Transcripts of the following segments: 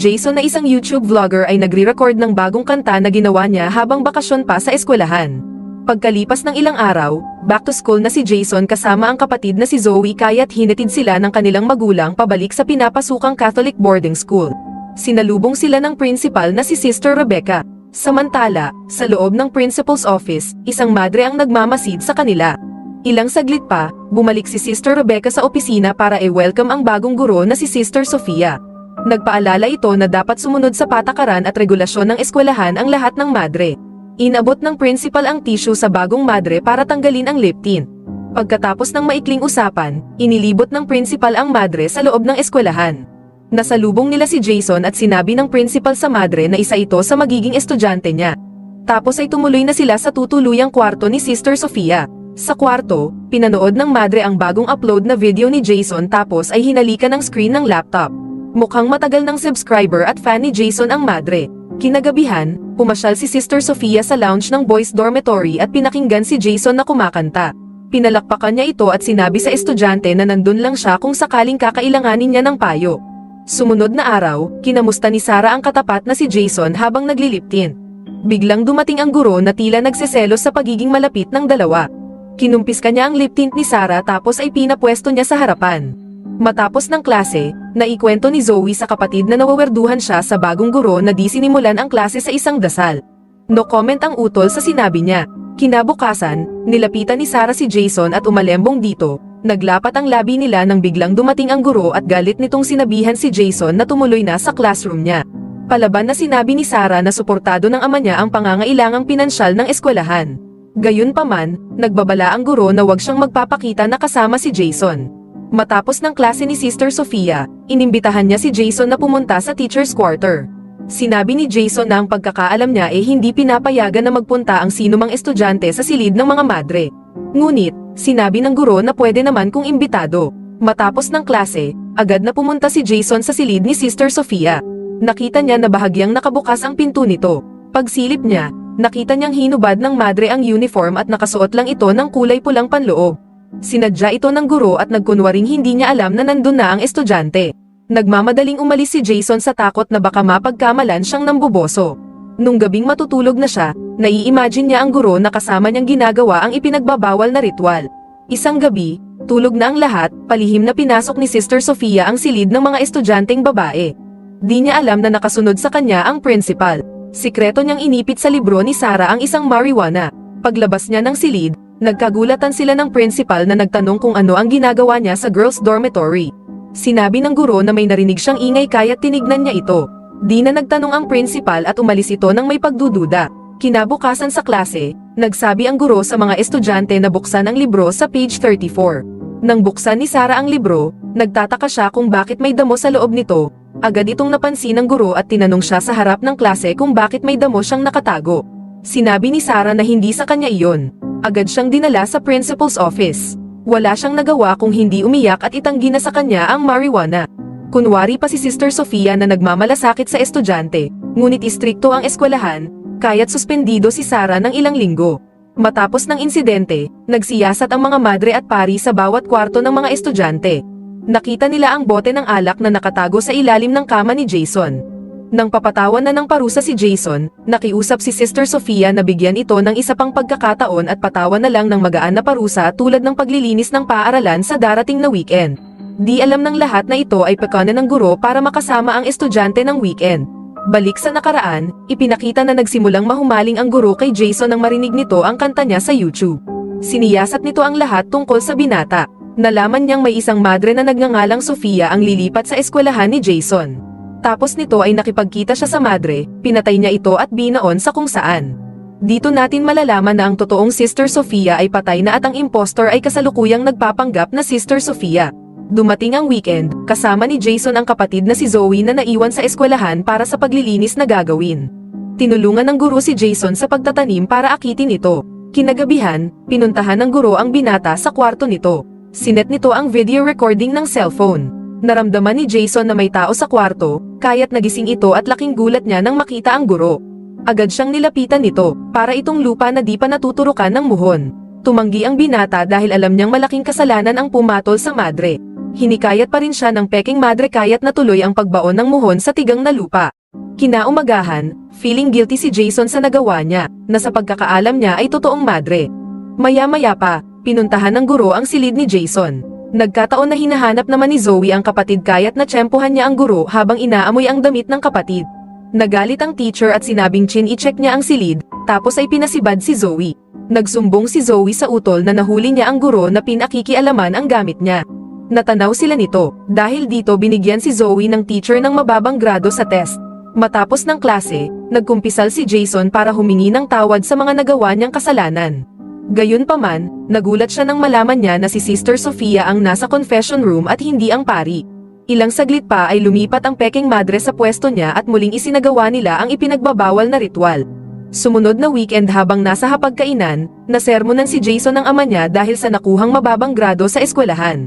Jason na isang YouTube vlogger ay nagre-record ng bagong kanta na ginawa niya habang bakasyon pa sa eskwelahan. Pagkalipas ng ilang araw, back to school na si Jason kasama ang kapatid na si Zoe kaya't hinatid sila ng kanilang magulang pabalik sa pinapasukang Catholic boarding school. Sinalubong sila ng principal na si Sister Rebecca. Samantala, sa loob ng principal's office, isang madre ang nagmamasid sa kanila. Ilang saglit pa, bumalik si Sister Rebecca sa opisina para i-welcome ang bagong guro na si Sister Sofia. Nagpaalala ito na dapat sumunod sa patakaran at regulasyon ng eskwelahan ang lahat ng madre. Inabot ng principal ang tissue sa bagong madre para tanggalin ang lip tint. Pagkatapos ng maikling usapan, inilibot ng principal ang madre sa loob ng eskwelahan. Nasalubong nila si Jason at sinabi ng principal sa madre na isa ito sa magiging estudyante niya. Tapos ay tumuloy na sila sa tutuluyang kwarto ni Sister Sofia. Sa kwarto, pinanood ng madre ang bagong upload na video ni Jason tapos ay hinalikan ng screen ng laptop. Mukhang matagal ng subscriber at fan ni Jason ang madre. Kinagabihan, pumasyal si Sister Sofia sa lounge ng boys dormitory at pinakinggan si Jason na kumakanta. Pinalakpakan niya ito at sinabi sa estudyante na nandun lang siya kung sakaling kakailanganin niya ng payo. Sumunod na araw, kinamusta ni Sarah ang katapat na si Jason habang nagliliptin. Biglang dumating ang guro na tila nagseselos sa pagiging malapit ng dalawa. Kinumpis ka niya ang lip tint ni Sarah tapos ay pinapwesto niya sa harapan. Matapos ng klase, naikwento ni Zoe sa kapatid na nawawerduhan siya sa bagong guro na di sinimulan ang klase sa isang dasal. No comment ang utol sa sinabi niya. Kinabukasan, nilapitan ni Sarah si Jason at umalembong dito. Naglapat ang labi nila nang biglang dumating ang guro at galit nitong sinabihan si Jason na tumuloy na sa classroom niya. Palaban na sinabi ni Sarah na suportado ng ama niya ang pangangailangang pinansyal ng eskwelahan. Gayunpaman, nagbabala ang guro na wag siyang magpapakita na kasama si Jason. Matapos ng klase ni Sister Sofia, inimbitahan niya si Jason na pumunta sa teacher's quarter. Sinabi ni Jason na ang pagkakaalam niya ay hindi pinapayagan na magpunta ang sino mang estudyante sa silid ng mga madre. Ngunit, sinabi ng guro na pwede naman kung imbitado. Matapos ng klase, agad na pumunta si Jason sa silid ni Sister Sofia. Nakita niya na bahagyang nakabukas ang pinto nito. Pagsilip niya, nakita niyang hinubad ng madre ang uniform at nakasuot lang ito ng kulay pulang panloob. Sinadya ito ng guro at nagkunwaring hindi niya alam na nandun na ang estudyante. Nagmamadaling umalis si Jason sa takot na baka mapagkamalan siyang nambuboso. Nung gabing matutulog na siya, nai-imagine niya ang guro na kasama niyang ginagawa ang ipinagbabawal na ritual. Isang gabi, tulog na ang lahat, palihim na pinasok ni Sister Sofia ang silid ng mga estudyanteng babae. Di niya alam na nakasunod sa kanya ang principal. Sikreto niyang inipit sa libro ni Sarah ang isang marijuana. Paglabas niya ng silid, Nagkagulatan sila ng principal na nagtanong kung ano ang ginagawa niya sa girls dormitory. Sinabi ng guro na may narinig siyang ingay kaya tinignan niya ito. Di na nagtanong ang principal at umalis ito ng may pagdududa. Kinabukasan sa klase, nagsabi ang guro sa mga estudyante na buksan ang libro sa page 34. Nang buksan ni Sarah ang libro, nagtataka siya kung bakit may damo sa loob nito. Agad itong napansin ng guro at tinanong siya sa harap ng klase kung bakit may damo siyang nakatago. Sinabi ni Sarah na hindi sa kanya iyon agad siyang dinala sa principal's office. Wala siyang nagawa kung hindi umiyak at itanggi na sa kanya ang marijuana. Kunwari pa si Sister Sofia na nagmamalasakit sa estudyante, ngunit istrikto ang eskwelahan, kaya't suspendido si Sarah ng ilang linggo. Matapos ng insidente, nagsiyasat ang mga madre at pari sa bawat kwarto ng mga estudyante. Nakita nila ang bote ng alak na nakatago sa ilalim ng kama ni Jason. Nang papatawan na ng parusa si Jason, nakiusap si Sister Sofia na bigyan ito ng isa pang pagkakataon at patawan na lang ng magaan na parusa tulad ng paglilinis ng paaralan sa darating na weekend. Di alam ng lahat na ito ay pekanan ng guro para makasama ang estudyante ng weekend. Balik sa nakaraan, ipinakita na nagsimulang mahumaling ang guro kay Jason nang marinig nito ang kanta niya sa YouTube. Siniyasat nito ang lahat tungkol sa binata. Nalaman niyang may isang madre na nagngangalang Sofia ang lilipat sa eskwelahan ni Jason. Tapos nito ay nakipagkita siya sa madre, pinatay niya ito at binaon sa kung saan. Dito natin malalaman na ang totoong Sister Sofia ay patay na at ang impostor ay kasalukuyang nagpapanggap na Sister Sofia. Dumating ang weekend, kasama ni Jason ang kapatid na si Zoe na naiwan sa eskwelahan para sa paglilinis na gagawin. Tinulungan ng guro si Jason sa pagtatanim para akitin ito. Kinagabihan, pinuntahan ng guro ang binata sa kwarto nito. Sinet nito ang video recording ng cellphone. Naramdaman ni Jason na may tao sa kwarto, kaya't nagising ito at laking gulat niya nang makita ang guro. Agad siyang nilapitan nito, para itong lupa na di pa natuturukan ng muhon. Tumanggi ang binata dahil alam niyang malaking kasalanan ang pumatol sa madre. Hinikayat pa rin siya ng peking madre kayat natuloy ang pagbaon ng muhon sa tigang na lupa. Kinaumagahan, feeling guilty si Jason sa nagawa niya, na sa pagkakaalam niya ay totoong madre. Maya-maya pa, pinuntahan ng guro ang silid ni Jason. Nagkataon na hinahanap naman ni Zoe ang kapatid kayat na tsempuhan niya ang guro habang inaamoy ang damit ng kapatid. Nagalit ang teacher at sinabing chin i-check niya ang silid, tapos ay pinasibad si Zoe. Nagsumbong si Zoe sa utol na nahuli niya ang guro na pinakikialaman ang gamit niya. Natanaw sila nito, dahil dito binigyan si Zoe ng teacher ng mababang grado sa test. Matapos ng klase, nagkumpisal si Jason para humingi ng tawad sa mga nagawa niyang kasalanan. Gayunpaman, nagulat siya nang malaman niya na si Sister Sofia ang nasa confession room at hindi ang pari. Ilang saglit pa ay lumipat ang peking madre sa pwesto niya at muling isinagawa nila ang ipinagbabawal na ritual. Sumunod na weekend habang nasa hapagkainan, nasermonan si Jason ng ama niya dahil sa nakuhang mababang grado sa eskwelahan.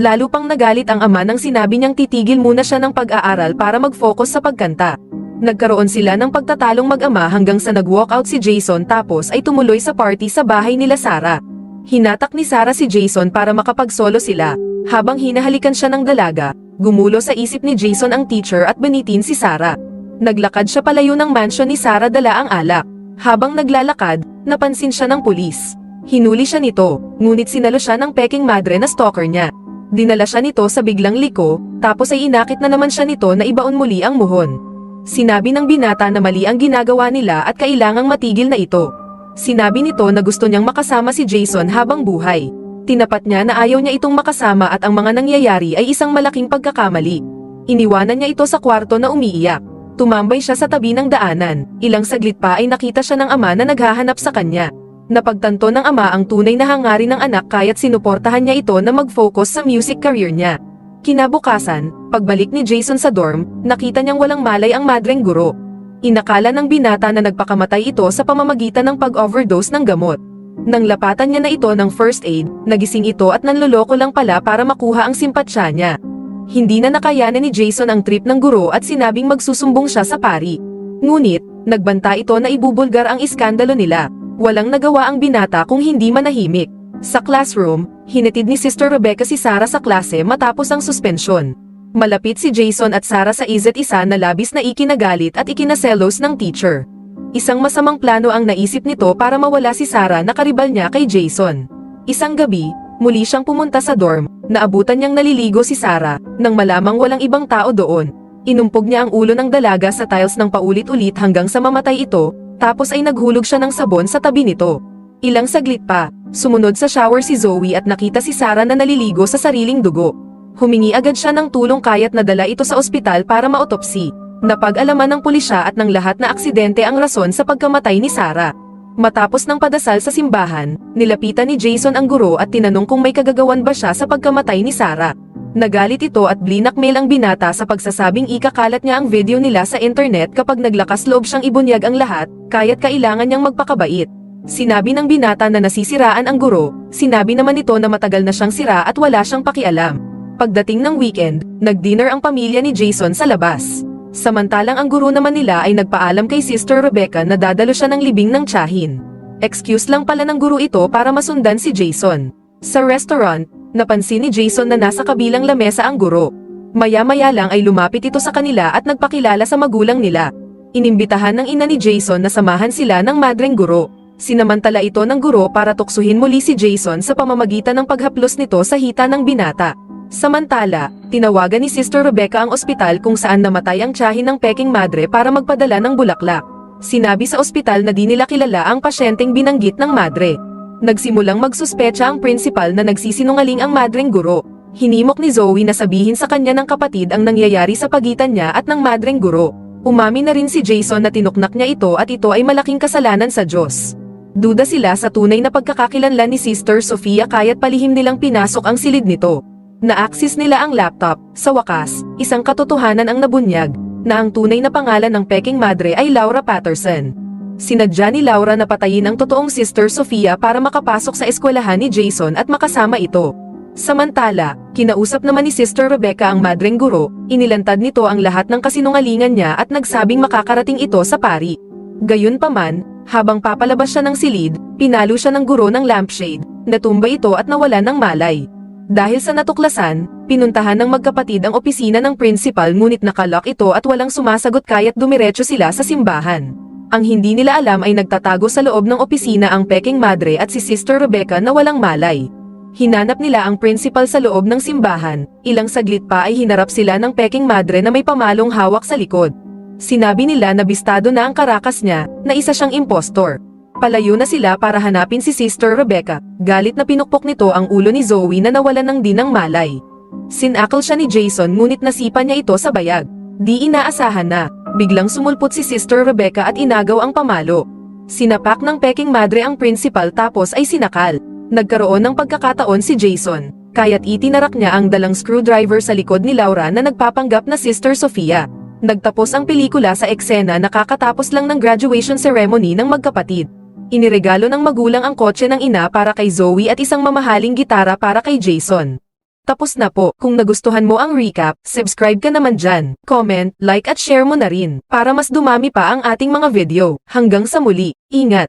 Lalo pang nagalit ang ama nang sinabi niyang titigil muna siya ng pag-aaral para mag-focus sa pagkanta. Nagkaroon sila ng pagtatalong mag-ama hanggang sa nag-walkout si Jason tapos ay tumuloy sa party sa bahay nila Sarah. Hinatak ni Sarah si Jason para makapagsolo sila. Habang hinahalikan siya ng dalaga, gumulo sa isip ni Jason ang teacher at banitin si Sarah. Naglakad siya palayo ng mansion ni Sarah dala ang alak. Habang naglalakad, napansin siya ng pulis. Hinuli siya nito, ngunit sinalo siya ng peking madre na stalker niya. Dinala siya nito sa biglang liko, tapos ay inakit na naman siya nito na ibaon muli ang muhon. Sinabi ng binata na mali ang ginagawa nila at kailangang matigil na ito. Sinabi nito na gusto niyang makasama si Jason habang buhay. Tinapat niya na ayaw niya itong makasama at ang mga nangyayari ay isang malaking pagkakamali. Iniwanan niya ito sa kwarto na umiiyak. Tumambay siya sa tabi ng daanan. Ilang saglit pa ay nakita siya ng ama na naghahanap sa kanya. Napagtanto ng ama ang tunay na hangarin ng anak kaya't sinuportahan niya ito na mag-focus sa music career niya. Kinabukasan, pagbalik ni Jason sa dorm, nakita niyang walang malay ang madreng guro. Inakala ng binata na nagpakamatay ito sa pamamagitan ng pag-overdose ng gamot. Nang lapatan niya na ito ng first aid, nagising ito at nanloloko lang pala para makuha ang simpatsya niya. Hindi na nakayanan ni Jason ang trip ng guro at sinabing magsusumbong siya sa pari. Ngunit, nagbanta ito na ibubulgar ang iskandalo nila. Walang nagawa ang binata kung hindi manahimik. Sa classroom, hinatid ni Sister Rebecca si Sarah sa klase matapos ang suspensyon. Malapit si Jason at Sarah sa isa't isa na labis na ikinagalit at ikinaselos ng teacher. Isang masamang plano ang naisip nito para mawala si Sarah na karibal niya kay Jason. Isang gabi, muli siyang pumunta sa dorm, naabutan niyang naliligo si Sarah, nang malamang walang ibang tao doon. Inumpog niya ang ulo ng dalaga sa tiles ng paulit-ulit hanggang sa mamatay ito, tapos ay naghulog siya ng sabon sa tabi nito. Ilang saglit pa, sumunod sa shower si Zoe at nakita si Sarah na naliligo sa sariling dugo. Humingi agad siya ng tulong kaya't nadala ito sa ospital para maotopsi. Napag-alaman ng pulisya at ng lahat na aksidente ang rason sa pagkamatay ni Sarah. Matapos ng padasal sa simbahan, nilapitan ni Jason ang guro at tinanong kung may kagagawan ba siya sa pagkamatay ni Sarah. Nagalit ito at blinakmail ang binata sa pagsasabing ikakalat niya ang video nila sa internet kapag naglakas loob siyang ibunyag ang lahat, kaya't kailangan niyang magpakabait. Sinabi ng binata na nasisiraan ang guro, sinabi naman nito na matagal na siyang sira at wala siyang pakialam. Pagdating ng weekend, nag-dinner ang pamilya ni Jason sa labas. Samantalang ang guro naman nila ay nagpaalam kay Sister Rebecca na dadalo siya ng libing ng tsahin. Excuse lang pala ng guro ito para masundan si Jason. Sa restaurant, napansin ni Jason na nasa kabilang lamesa ang guro. Maya-maya lang ay lumapit ito sa kanila at nagpakilala sa magulang nila. Inimbitahan ng ina ni Jason na samahan sila ng madreng guro. Sinamantala ito ng guro para tuksuhin muli si Jason sa pamamagitan ng paghaplos nito sa hita ng binata. Samantala, tinawagan ni Sister Rebecca ang ospital kung saan namatay ang tiyahin ng peking madre para magpadala ng bulaklak. Sinabi sa ospital na di nila kilala ang pasyenteng binanggit ng madre. Nagsimulang magsuspecha ang principal na nagsisinungaling ang madreng guro. Hinimok ni Zoe na sabihin sa kanya ng kapatid ang nangyayari sa pagitan niya at ng madreng guro. Umami na rin si Jason na tinuknak niya ito at ito ay malaking kasalanan sa Diyos. Duda sila sa tunay na pagkakakilanlan ni Sister Sofia kaya't palihim nilang pinasok ang silid nito. Na-access nila ang laptop, sa wakas, isang katotohanan ang nabunyag, na ang tunay na pangalan ng peking madre ay Laura Patterson. Sinadya ni Laura na patayin ang totoong Sister Sofia para makapasok sa eskwelahan ni Jason at makasama ito. Samantala, kinausap naman ni Sister Rebecca ang madreng guro, inilantad nito ang lahat ng kasinungalingan niya at nagsabing makakarating ito sa pari. Gayunpaman, habang papalabas siya ng silid, pinalo siya ng guro ng lampshade, natumba ito at nawala ng malay. Dahil sa natuklasan, pinuntahan ng magkapatid ang opisina ng principal ngunit nakalock ito at walang sumasagot kaya't dumiretso sila sa simbahan. Ang hindi nila alam ay nagtatago sa loob ng opisina ang peking madre at si Sister Rebecca na walang malay. Hinanap nila ang principal sa loob ng simbahan, ilang saglit pa ay hinarap sila ng peking madre na may pamalong hawak sa likod. Sinabi nila na bistado na ang karakas niya, na isa siyang impostor. Palayo na sila para hanapin si Sister Rebecca, galit na pinukpok nito ang ulo ni Zoe na nawalan ng dinang malay. Sinakal siya ni Jason ngunit nasipa niya ito sa bayag. Di inaasahan na, biglang sumulpot si Sister Rebecca at inagaw ang pamalo. Sinapak ng peking madre ang principal tapos ay sinakal. Nagkaroon ng pagkakataon si Jason, kaya't itinarak niya ang dalang screwdriver sa likod ni Laura na nagpapanggap na Sister Sofia. Nagtapos ang pelikula sa eksena na kakatapos lang ng graduation ceremony ng magkapatid. Iniregalo ng magulang ang kotse ng ina para kay Zoe at isang mamahaling gitara para kay Jason. Tapos na po, kung nagustuhan mo ang recap, subscribe ka naman dyan, comment, like at share mo na rin, para mas dumami pa ang ating mga video. Hanggang sa muli, ingat!